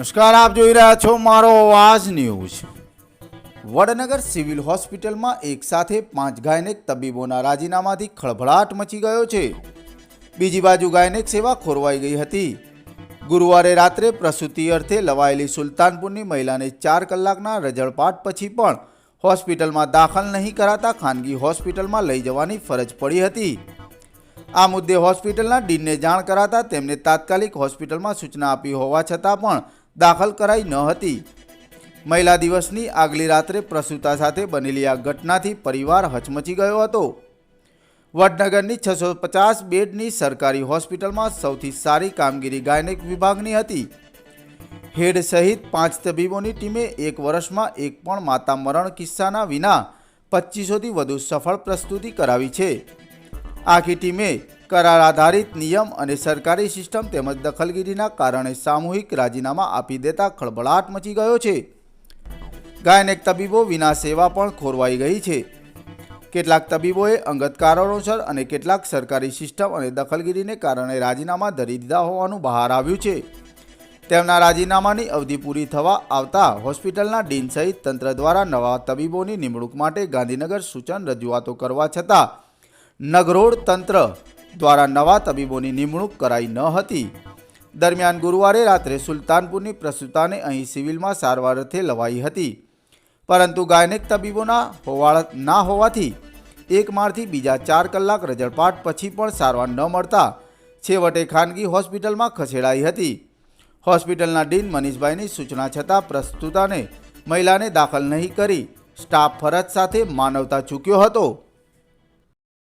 નમસ્કાર, આપ જોઈ રહ્યા છો મારો અવાજ ન્યૂઝ. વડનગર સિવિલ હોસ્પિટલમાં એક સાથે પાંચ ગાયનેક તબીબોના રાજીનામાથી ખળભળાટ મચી ગયો છે. બીજી બાજુ ગાયનેક સેવા ખોરવાઈ ગઈ હતી. ગુરુવારે રાત્રે પ્રસૂતિ અર્થે લવાયેલી સુલતાનપુરની મહિલાને ચાર કલાકના રજળપાટ પછી પણ હોસ્પિટલમાં દાખલ નહીં કરાતા ખાનગી હોસ્પિટલમાં લઈ જવાની ફરજ પડી હતી. આ મુદ્દે હોસ્પિટલના ડીનને જાણ કરાતા તેમને તાત્કાલિક હોસ્પિટલમાં સૂચના આપી હોવા છતાં પણ દાખલ કરાઈ ન હતી. મહિલા દિવસની આગલી રાત્રે પ્રસૂતા સાથે બનેલી આ ઘટનાથી પરિવાર હચમચી ગયો હતો. વડનગરની છસો પચાસ બેડની સરકારી હોસ્પિટલમાં સૌથી સારી કામગીરી ગાયનેક વિભાગની હતી. હેડ સહિત પાંચ તબીબોની ટીમે એક વર્ષમાં એક પણ માતા મરણ કિસ્સાના વિના પચીસોથી વધુ સફળ પ્રસ્તુતિ કરાવી છે. આખી ટીમે કરાર આધારિત નિયમ અને સરકારી સિસ્ટમ તેમજ દખલગીરીના કારણે સામૂહિક રાજીનામા આપી દેતા ખળભળાટ મચી ગયો છે. ગાયનેક તબીબો વિના સેવા પણ ખોરવાઈ ગઈ છે. કેટલાક તબીબોએ અંગત કારણોસર અને કેટલાક સરકારી સિસ્ટમ અને દખલગીરીને કારણે રાજીનામા ધરી દીધા હોવાનું બહાર આવ્યું છે. તેમના રાજીનામાની અવધિ પૂરી થવા આવતા હોસ્પિટલના ડીન સહિત તંત્ર દ્વારા નવા તબીબોની નિમણૂક માટે ગાંધીનગર સૂચન રજૂઆતો કરવા છતાં નગરોળ તંત્ર દ્વારા નવા તબીબોની નિમણૂક કરાઈ ન હતી. દરમિયાન ગુરુવારે રાત્રે સુલતાનપુરની પ્રસૂતાને અહીં સિવિલમાં સારવાર અર્થે લવાઈ હતી. પરંતુ ગાયનેક તબીબોના હોવાળ ના હોવાથી એક માળથી બીજા ચાર કલાક રજળપાટ પછી પણ સારવાર ન મળતા છેવટે ખાનગી હોસ્પિટલમાં ખસેડાઈ હતી. હોસ્પિટલના ડીન મનીષભાઈની સૂચના છતાં પ્રસ્તુતાને મહિલાને દાખલ નહીં કરી, સ્ટાફ ફરજ સાથે માનવતા ચૂક્યો હતો.